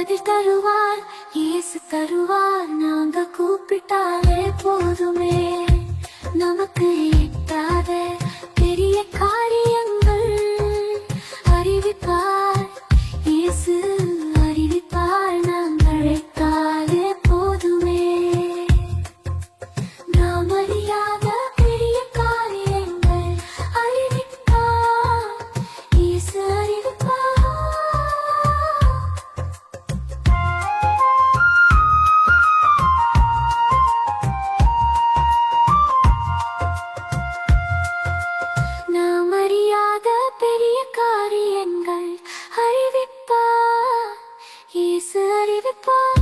பதில் தருவார் இயேசு தருவார். நாங்க கூப்பிட்டாலே போதுமே. நமக்கு எட்டாதே it by.